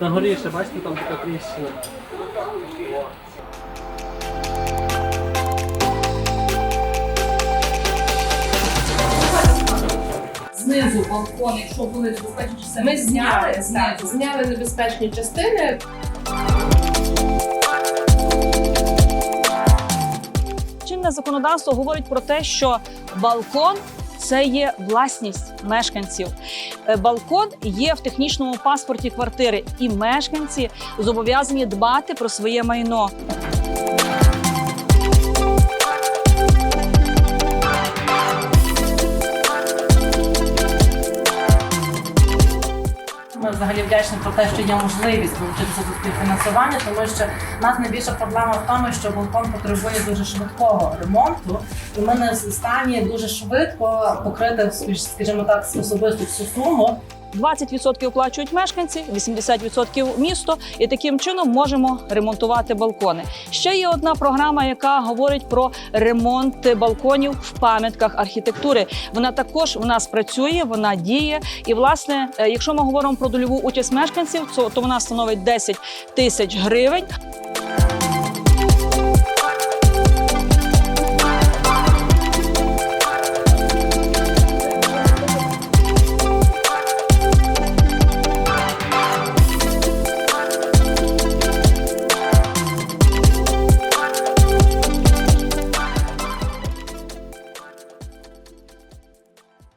На горі ще бачите, там така тріщина. Знизу балкони, якщо були небезпечні частини, Ми зняли, знизу. зняли небезпечні частини. Чинне законодавство говорить про те, що балкон це є власність мешканців. Е, Балкон є в технічному паспорті квартири, і мешканці зобов'язані дбати про своє майно. Ми взагалі вдячні про те, що є можливість долучитися до співфінансування, тому що в нас найбільша проблема в тому, що балкон потребує дуже швидкого ремонту, і ми не в стані дуже швидко покрити, скажімо так, особисту всю суму. 20% оплачують мешканці, 80% місто, і таким чином можемо ремонтувати балкони. Ще є одна програма, яка говорить про ремонт балконів в пам'ятках архітектури. Вона також у нас працює, вона діє. І власне, е, якщо ми говоримо про дольову участь мешканців, то, то вона становить 10 тисяч гривень.